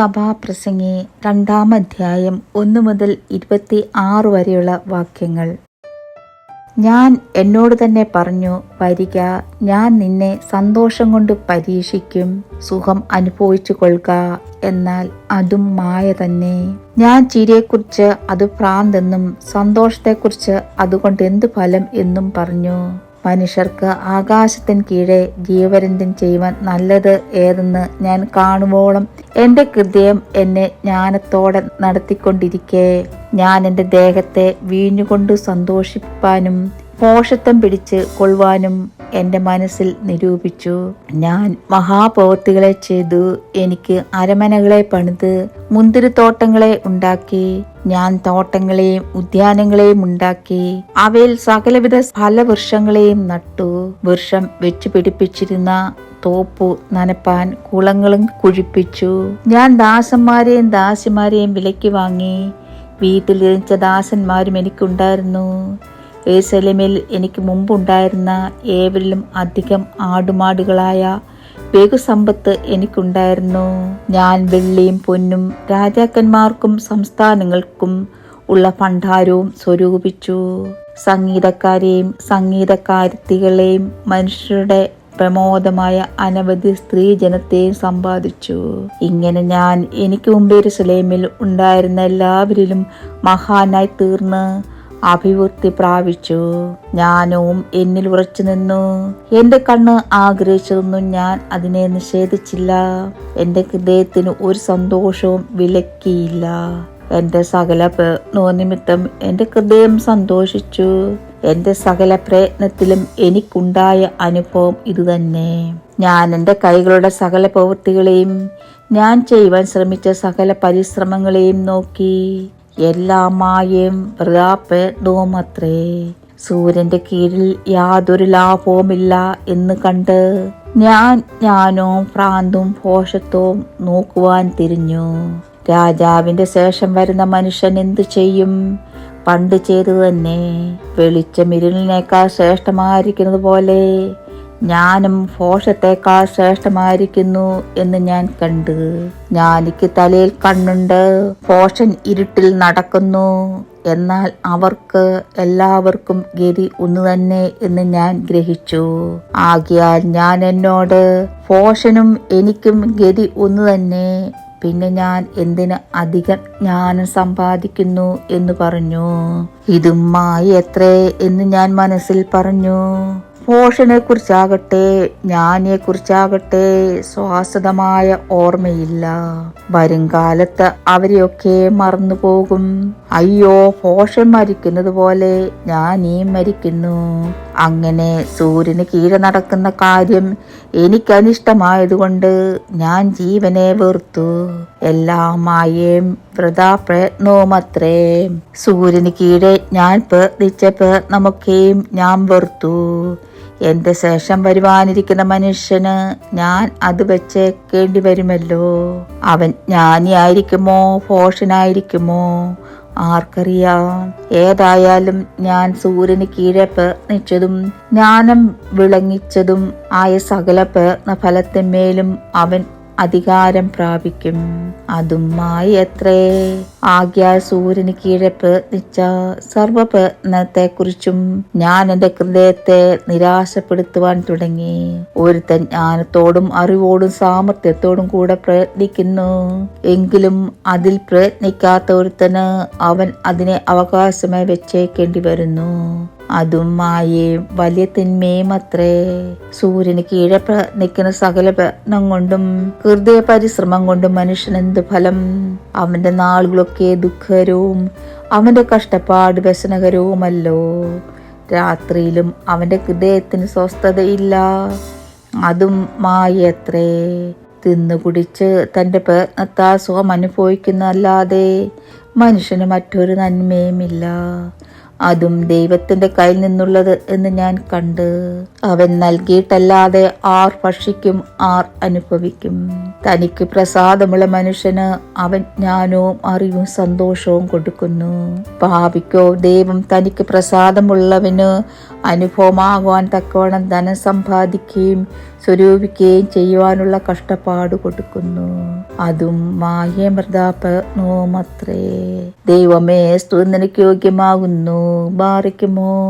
സഭാപ്രസംഗി രണ്ടാം അധ്യായം ഒന്ന് മുതൽ ഇരുപത്തി ആറ് വരെയുള്ള വാക്യങ്ങൾ. ഞാൻ എന്നോട് തന്നെ പറഞ്ഞു വരിക ഞാൻ നിന്നെ സന്തോഷം കൊണ്ട് പരീക്ഷിക്കും സുഖം അനുഭവിച്ചു കൊള്ളുക എന്നാൽ അതും മായ തന്നെ. ഞാൻ ചിരിയെക്കുറിച്ച് അത് ഭ്രാന്തെന്നും സന്തോഷത്തെക്കുറിച്ച് അതുകൊണ്ട് എന്ത് ഫലം എന്നും പറഞ്ഞു. മനുഷ്യർക്ക് ആകാശത്തിന് കീഴെ ജീവരന്തും ചെയ്യുവാൻ നല്ലത് ഏതെന്ന് ഞാൻ കാണുവോളം എന്റെ ഹൃദയം എന്നെ ജ്ഞാനത്തോടെ നടത്തിക്കൊണ്ടിരിക്കെ. ഞാൻ എന്റെ ദേഹത്തെ വീഞ്ഞുകൊണ്ട് സന്തോഷിപ്പാനും പോഷത്വം പിടിച്ച് കൊള്ളുവാനും എന്റെ മനസ്സിൽ നിരൂപിച്ചു. ഞാൻ മഹാപ്രവൃത്തികളെ ചെയ്തു. എനിക്ക് അരമനകളെ പണിത് മുന്തിരിത്തോട്ടങ്ങളെ ഉണ്ടാക്കി ഞാൻ തോട്ടങ്ങളെയും ഉദ്യാനങ്ങളെയും ഉണ്ടാക്കി. അവയിൽ സകലവിധ ഫലവൃക്ഷങ്ങളെയും നട്ടു. വൃക്ഷം വെച്ചു പിടിപ്പിച്ചിരുന്ന തോപ്പു നനപ്പാൻ കുളങ്ങളും കുഴിപ്പിച്ചു. ഞാൻ ദാസന്മാരെയും ദാസിമാരെയും വിലയ്ക്ക് വാങ്ങി. വീട്ടിൽ ജനിച്ച ദാസന്മാരും എനിക്കുണ്ടായിരുന്നു. ഏസലമിൽ എനിക്ക് മുമ്പുണ്ടായിരുന്ന ഏവരിലും അധികം ആടുമാടുകളായ വേഗുസമ്പത്ത് എനിക്കുണ്ടായിരുന്നു. ഞാൻ വെള്ളിയും പൊന്നും രാജാക്കന്മാർക്കും സംസ്ഥാനങ്ങൾക്കും ഉള്ള ഭണ്ഡാരവും സ്വരൂപിച്ചു. സംഗീതക്കാരെയും സംഗീതക്കാരത്തികളെയും മനുഷ്യരുടെ പ്രമോദമായ അനവധി സ്ത്രീ ജനത്തെയും സമ്പാദിച്ചു. ഇങ്ങനെ ഞാൻ എനിക്ക് മുമ്പേ സുലൈമിൽ ഉണ്ടായിരുന്ന എല്ലാവരിലും മഹാനായി തീർന്ന് അഭിവൃദ്ധി പ്രാപിച്ചു. ജ്ഞാനവും എന്നിൽ ഉറച്ചു നിന്നു. എന്റെ കണ്ണ് ആഗ്രഹിച്ചതൊന്നും ഞാൻ അതിനെ നിഷേധിച്ചില്ല. എന്റെ ഹൃദയത്തിന് ഒരു സന്തോഷവും വിലക്കിയില്ല. എന്റെ സകല നിമിത്തം എന്റെ ഹൃദയം സന്തോഷിച്ചു. എന്റെ സകല പ്രയത്നത്തിലും എനിക്കുണ്ടായ അനുഭവം ഇതുതന്നെ. ഞാൻ എന്റെ കൈകളുടെ സകല പ്രവൃത്തികളെയും ഞാൻ ചെയ്യുവാൻ ശ്രമിച്ച സകല പരിശ്രമങ്ങളെയും നോക്കി. എല്ലാ വൃതാപ്പെടുമത്രേ സൂര്യന്റെ കീഴിൽ യാതൊരു ലാഭവുമില്ല എന്ന് കണ്ട് ഞാൻ ഞാനോ ഭ്രാന്തും പോഷത്വവും നോക്കുവാൻ തിരിഞ്ഞു. രാജാവിന്റെ ശേഷം വരുന്ന മനുഷ്യൻ എന്തു ചെയ്യും? പണ്ട് ചെയ്തു തന്നെ. വെളിച്ചം ഇരുളിനേക്കാൾ ശ്രേഷ്ഠമായിരിക്കുന്നത് പോലെ ജ്ഞാനം ഫോഷത്തേക്കാൾ ശ്രേഷ്ഠമായിരിക്കുന്നു എന്ന് ഞാൻ കണ്ടു. ജ്ഞാനിക്ക് തലയിൽ കണ്ണുണ്ട്. ഫോഷൻ ഇരുട്ടിൽ നടക്കുന്നു. എന്നാൽ അവർക്ക് എല്ലാവർക്കും ഗതി ഒന്ന് തന്നെ എന്ന് ഞാൻ ഗ്രഹിച്ചു. ആകിയാൽ ഞാൻ എന്നോട് ഫോഷനും എനിക്കും ഗതി ഒന്ന് തന്നെ. പിന്നെ ഞാൻ എന്തിന് അധിക ജ്ഞാനം സമ്പാദിക്കുന്നു എന്ന് പറഞ്ഞു? ഇതുമായി എത്രേ എന്ന് ഞാൻ മനസ്സിൽ പറഞ്ഞു. പോഷനെ കുറിച്ചാകട്ടെ ജ്ഞാനിയെ കുറിച്ചാകട്ടെ ശ്വാസതമായ ഓർമ്മയില്ല. വരുംകാലത്ത് അവരെയൊക്കെ മറന്നു പോകും അയ്യോ പോഷൻ മരിക്കുന്നത് പോലെ ഞാനീ മരിക്കുന്നു. അങ്ങനെ സൂര്യന് കീഴെ നടക്കുന്ന കാര്യം എനിക്കനിഷ്ടമായതുകൊണ്ട് ഞാൻ ജീവനെ വെറുത്തു. എല്ലാ മായയും വൃതാ പ്രയത്നവുമത്രേ സൂര്യന് കീഴെ ഞാൻ പ്രയത്നിച്ച പ്രയത്നമൊക്കെയും ഞാൻ വെറുത്തു. എന്റെ ശേഷം വരുവാനിരിക്കുന്ന മനുഷ്യന് ഞാൻ അത് വെച്ചേക്കേണ്ടി വരുമല്ലോ. അവൻ ജ്ഞാനിയായിരിക്കുമോ? ഭോഷനായിരിക്കുമോ? ആർക്കറിയാം. ഏതായാലും ഞാൻ സൂര്യന് കീഴെ പേർണിച്ചതും ജ്ഞാനം വിളങ്ങിച്ചതും ആയ സകല പേർണ ഫലത്തിന്മേലും അവൻ അധികാരം പ്രാപിക്കും. അതുമായി എത്രേ? ആഗ്യാൽ സൂര്യന് കീഴെ പ്രയത്നിച്ച സർവപ്രയത്നത്തെക്കുറിച്ചും ഞാൻ എന്റെ ഹൃദയത്തെ നിരാശപ്പെടുത്തുവാൻ തുടങ്ങി. ഒരുത്തൻ ജ്ഞാനത്തോടും അറിവോടും സാമർത്ഥ്യത്തോടും കൂടെ പ്രയത്നിക്കുന്നു. എങ്കിലും അതിൽ പ്രയത്നിക്കാത്ത ഒരുത്തന് അവൻ അതിനെ അവകാശമായി വെച്ചേക്കേണ്ടി വരുന്നു. അതും മായയും വലിയ തിന്മയും അത്രേ സൂര്യന് കീഴെ നിൽക്കുന്ന സകല പ്രയത്നം കൊണ്ടും ഹൃദയ പരിശ്രമം കൊണ്ടും മനുഷ്യൻ എന്ത് ഫലം? അവന്റെ നാളുകളൊക്കെ ദുഃഖകരവും അവന്റെ കഷ്ടപ്പാട് വ്യസനകരവുമല്ലോ. രാത്രിയിലും അവന്റെ ഹൃദയത്തിന് സ്വസ്ഥതയില്ല. അതും മായത്രേ. തിന്നു കുടിച്ച് തന്റെ പ്രയത്നത്താൽ അനുഭവിക്കുന്നതല്ലാതെ മനുഷ്യന് മറ്റൊരു നന്മയുമില്ല. അതും ദൈവത്തിന്റെ കയ്യിൽ നിന്നുള്ളത് എന്ന് ഞാൻ കണ്ട്. അവൻ നൽകിയിട്ടല്ലാതെ ആർ ഭക്ഷിക്കും ആർ അനുഭവിക്കും. തനിക്ക് പ്രസാദമുള്ള മനുഷ്യന് അവൻ ജ്ഞാനവും അറിവും സന്തോഷവും കൊടുക്കുന്നു. പാപിക്കോ ദൈവം തനിക്ക് പ്രസാദമുള്ളവന് അനുഭവമാകുവാൻ തക്കവണ്ണം ധനം സമ്പാദിക്കുകയും സ്വരൂപിക്കുകയും ചെയ്യുവാനുള്ള കഷ്ടപ്പാട് കൊടുക്കുന്നു. അതും മായമൃതാപനവുമത്രേ ദൈവമേ സ്തു നിനക്ക് യോഗ്യമാകുന്നു. ബാറിക്കുമോ?